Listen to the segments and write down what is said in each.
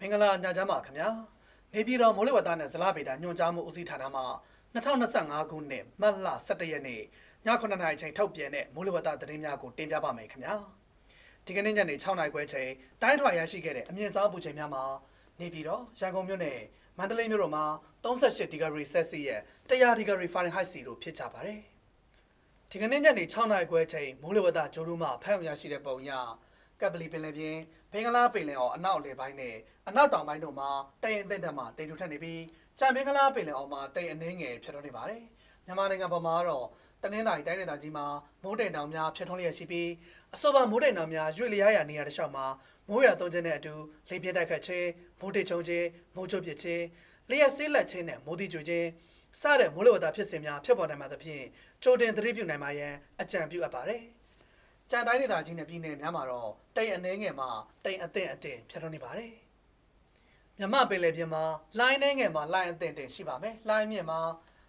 မင်္ဂလာညချမ်းပါခင်ဗျာနေပြည်တော်မိုးလေဝသနဲ့ဇလားဗေဒညွှန်ကြားမှုဦးစီးဌာနမှ2025ခုနှစ်မတ်လ17ရက်နေ့ည9:00နာရီအချိန်ထုတ်ပြန်တဲ့မိုးလေဝသသတင်းများကိုတင်ပြပါမယ်ခင်ဗျာဒီကနေ့ညနေ6:00နာရီခွဲချိန်တိုင်းထွာရရှိခဲ့တဲ့အမြင့်ဆုံးပူချိန်များမှာနေပြည်တော်ရန်ကုန်မြို့နယ်မန္တလေးမြို့တို့မှာ38ဒီဂရီဆက်စီရဲ့100ဒီဂရီဖာရင်ဟိုက်စီတို့ဖြစ်ကြပါတယ်ဒီကနေ့ညနေ6:00နာရီခွဲချိန်မိုးလေဝသဂျိုးတို့မှဖမ်းရရှိတဲ့ပုံရ ကပ်ပလီပင်လယ်ပြင်ဘင်္ဂလားပင်လယ်အော်အနောက်အလယ်ပိုင်းနဲ့အနောက်တောင်ပိုင်းတို့မှာတိမ်အထက်တက်မှတိမ်ထူထပ်နေပြီးကြံဘင်္ဂလားပင်လယ်အော်မှာတိမ်အနှင်းငယ်ဖြစ်ထွန်းနေပါတယ်။မြန်မာနိုင်ငံပေါ်မှာတော့တနင်္သာရီတိုင်းဒေသကြီးမှာမိုးတိမ်တောင်များဖြစ်ထွန်းလျက်ရှိပြီးအဆိုပါမိုးတိမ်တောင်များရွေ့လျားရာနေရာတစ်လျှောက်မှာမိုးရွာသွန်းခြင်းနဲ့အတူလေပြင်းတိုက်ခတ်ခြင်းမိုးတိမ်ချုံခြင်းမိုးချိုးပစ်ခြင်းလျှက်ဆေးလက်ခြင်းနဲ့မိုးတိကျွေခြင်းစတဲ့မိုးလေဝသဖြစ်စဉ်များဖြစ်ပေါ်နိုင်မှာသဖြင့်ကြိုတင်သတိပြုနိုင်မှာရန်အကြံပြုအပ်ပါတယ်။ ကြံတိုင်းဒေသကြီးနဲ့ပြည်နယ်များမှာတော့တိမ်အနှဲငယ်မှာတိမ်အသင့်အတင်ဖြစ်ထွန်းနေပါတယ်။မြမပင်လယ်ပြင်မှာလိုင်းနှဲငယ်မှာလိုင်းအသင့်တင်ရှိပါမယ်။လိုင်းမြင့်မှာ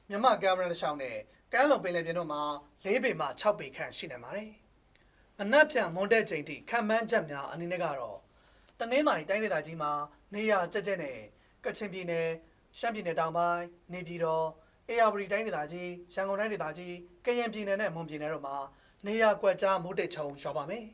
မြမကမ်းမရတစ်လျှောက်နဲ့ကမ်းလွန်ပင်လယ်ပြင်တို့မှာ၄ပေမှ6ပေခန့်ရှိနေပါတယ်။အနက်ဖြန်မွန်တက်ချိန်ထိခံမှန်းချက်များအနေနဲ့ကတော့တနင်္သာရီတိုင်းဒေသကြီးမှာနေရကြက်ကြက်နဲ့ကချင်ပြည်နယ်ရှမ်းပြည်နယ်တောင်ပိုင်းနေပြည်တော်အေရဝတီတိုင်းဒေသကြီးရန်ကုန်တိုင်းဒေသကြီးကရင်ပြည်နယ်နဲ့မွန်ပြည်နယ်တို့မှာ နေရကွက်ကြားမိုးတိတ်ချုံရွာပါမယ်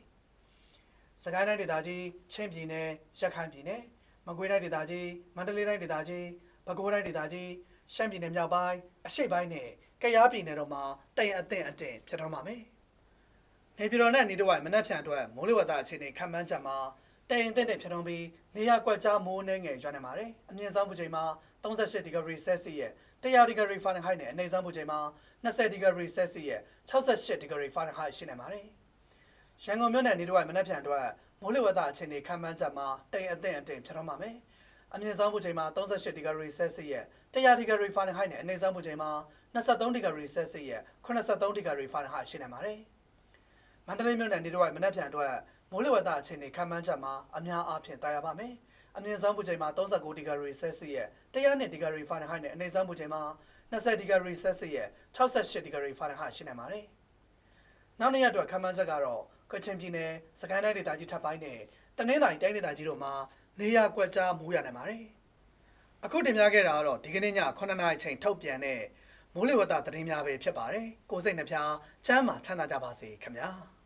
။စကိုင်းတိုင်းဒေသကြီးချင်းပြည်နယ်ရခိုင်ပြည်နယ်မကွေးတိုင်းဒေသကြီးမန္တလေးတိုင်းဒေသကြီးပဲခူးတိုင်းဒေသကြီးရှမ်းပြည်နယ်မြောက်ပိုင်းအရှေ့ပိုင်းနဲ့ကယားပြည်နယ်တို့မှာတိမ်အသင့်အတင်ဖြစ်တော့မှာမယ်။နေပြည်တော်နဲ့နေတဝိုင်မနက်ဖြန်အတွက်မိုးလေဝသအခြေအနေခံမှန်းချက်မှာ တိမ်အသင့်တဲ့ဖြစ်တော့ပြီးနေရကွက်ကြားမိုးနှဲငယ်ရွာနေပါတယ်။အမြင့်ဆုံးပူချိန်မှာ38ဒီဂရီဆယ်စီယက်100ဒီဂရီဖာရင်ဟိုက်နဲ့အနည်းဆုံးပူချိန်မှာ20ဒီဂရီဆယ်စီယက်68ဒီဂရီဖာရင်ဟိုက်ရှိနေပါတယ်။ရန်ကုန်မြို့နယ်နေတော့မနက်ဖြန်အတွက်မိုးလေဝသအခြေအနေခံမှန်းချက်မှာတိမ်အသင့်အတင်ဖြစ်တော့မှာမယ်။အမြင့်ဆုံးပူချိန်မှာ38ဒီဂရီဆယ်စီယက်100ဒီဂရီဖာရင်ဟိုက်နဲ့အနည်းဆုံးပူချိန်မှာ23ဒီဂရီဆယ်စီယက်83ဒီဂရီဖာရင်ဟိုက်ရှိနေပါတယ်။မန္တလေးမြို့နယ်နေတော့မနက်ဖြန်အတွက် မိုးလေဝသအခြေအနေခံမှန်းချက်မှာအများအားဖြင့်တာယာပါမယ်။အမြင့်ဆုံးပူချိန်မှာ39ဒီဂရီဆယ်စီယက်100ဒီဂရီဖာရင်ဟိုက်နဲ့အနည်းဆုံးပူချိန်မှာ20ဒီဂရီဆယ်စီယက်68ဒီဂရီဖာရင်ဟိုက်ရှိနေပါတယ်။နောက်နေ့ရက်အတွက်ခံမှန်းချက်ကတော့ကချင်ပြည်နယ်စကိုင်းတိုင်းဒေသကြီးထပ်ပိုင်းနဲ့တနင်္သာရီတိုင်းဒေသကြီးတို့မှာနေရကွက်ကြားမိုးရနိုင်ပါတယ်။အခုတင်ပြခဲ့တာကတော့ဒီကနေ့ည9နာရီချိန်ထုတ်ပြန်တဲ့မိုးလေဝသသတင်းများပဲဖြစ်ပါတယ်။ကိုယ်စိတ်နှပြချမ်းသာချမ်းသာကြပါစေခင်ဗျာ။